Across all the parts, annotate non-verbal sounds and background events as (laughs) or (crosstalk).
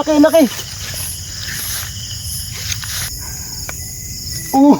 laki, laki. Oh,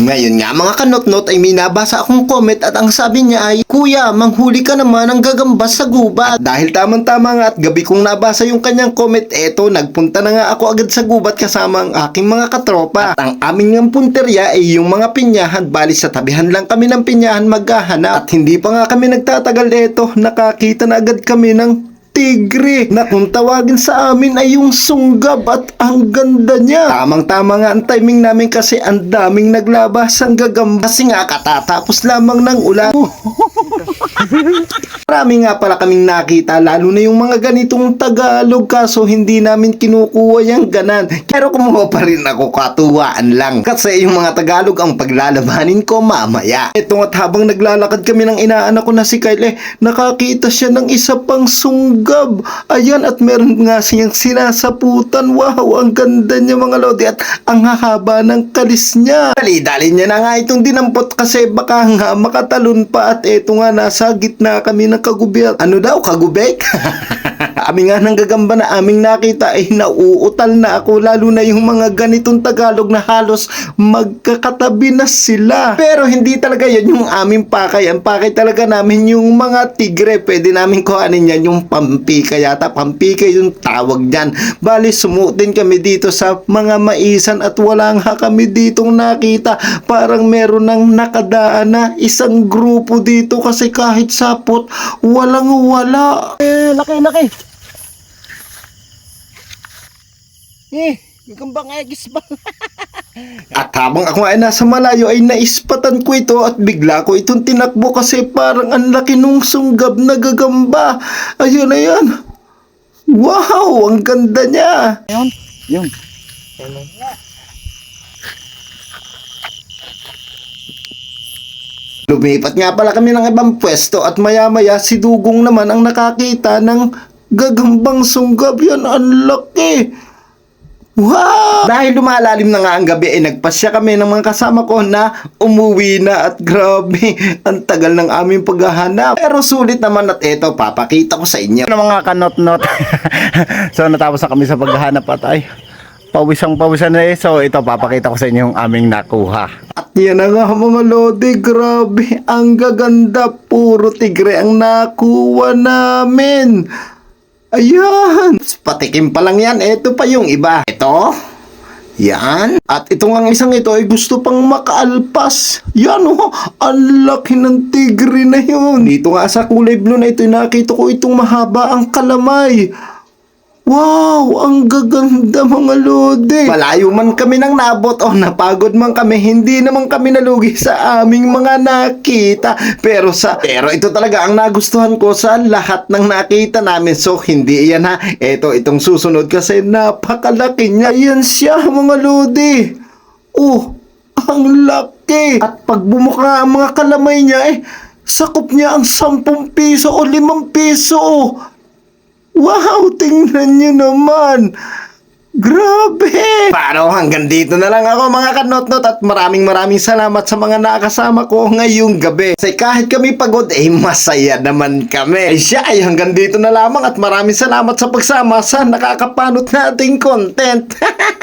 Ngayon nga mga kanot-not ay may nabasa akong comment at ang sabi niya ay, Kuya, manghuli ka naman ng gagambas sa gubat. At dahil tamang-tama nga at gabi kong nabasa yung kanyang comment, eto, nagpunta na nga ako agad sa gubat kasama ang aking mga katropa. At ang aming ng punterya ay yung mga pinyahan, bali sa tabihan lang kami ng pinyahan maghahanap. At hindi pa nga kami nagtatagal eto, nakakita na agad kami ng tigre na kung tawagin sa amin ay yung sunggab at ang ganda niya. Tamang-tama nga ang timing namin kasi ang daming naglabas ang gagamba kasi nga katatapos lamang ng ulan. (laughs) (laughs) Marami nga pala kaming nakita lalo na yung mga ganitong Tagalog kaso hindi namin kinukuha yung ganan. Pero kumuha pa rin ako katuwaan lang kasi yung mga Tagalog ang paglalabanin ko mamaya. Ito at habang naglalakad kami ng inaanak ko na si Kyle eh, nakakita siya ng isa pang sunggab. Ayan at meron nga siyang sinasaputan. Wow, ang ganda niya mga lodi at ang hahaba ng kalis niya. Dali-dali niya na nga itong dinampot kasi baka nga makatalon pa at eto nga nasa gitna kami ng kagubyak. Ano daw, kagubek? (laughs) Kami nga nang gagamba na aming nakita ay nauutal na ako lalo na yung mga ganitong Tagalog na halos magkakatabi na sila. Pero hindi talaga yan yung aming pakay. Ang pakay talaga namin yung mga tigre. Pwede namin kuhanin yan yung pampika yata. Pampika yung tawag dyan. Bali sumuot din kami dito sa mga maisan at wala nga kami ditong nakita. Parang meron ng nakadaan na isang grupo dito kasi kahit sapot walang wala. eh, laki, laki. Eh, gagambang eggs (laughs) ba? At habang ako ay nasa malayo ay naispatan ko ito at bigla ko itong tinakbo kasi parang ang laki nung sunggab na gagamba. Ayun, ayun. Wow, ang ganda niya. Ayun, yun. Lumipat nga pala kami ng ibang pwesto at maya-maya si Dugong naman ang nakakita ng gagambang sunggab. Yan, ang laki. Wow! Dahil lumalalim na nga ang gabi, ay nagpasya kami ng mga kasama ko na umuwi na at grabe, (laughs) ang tagal ng aming paghahanap. Pero sulit naman at eto, papakita ko sa inyo. Ano mga kanot-not? (laughs) so natapos na kami sa paghahanap at ay pawisang pawisan na eh. So ito papakita ko sa inyo yung aming nakuha. At yan na nga mga lodi, grabe, ang gaganda, puro tigre ang nakuha namin. Ayan, patikim pa lang yan, eto pa yung iba. Ito, yan. At itong ang isang ito ay gusto pang makaalpas. Yan oh, ang laki ng tigre na yun. Dito nga sa kulay blue na ito, nakita ko itong mahaba ang kalamay. Wow, ang gaganda mga lodi. Malayo man kami nang nabot o napagod man kami, hindi naman kami nalugi sa aming mga nakita. Pero sa pero ito talaga ang nagustuhan ko sa lahat ng nakita namin. So hindi yan ha. Ito itong susunod kasi napakalaki niya. Yan siya mga lodi. Oh, ang laki. At pag bumuka ang mga kalamay niya eh, sakop niya ang 10 piso o 5 piso. Wow, tingnan nyo naman. Grabe! Paano hanggang dito na lang ako mga kanot-not at maraming maraming salamat sa mga nakasama ko ngayong gabi. Kasi kahit kami pagod, eh masaya naman kami. Ay siya ay hanggang dito na lamang at maraming salamat sa pagsama sa nakakapanot nating content. (laughs)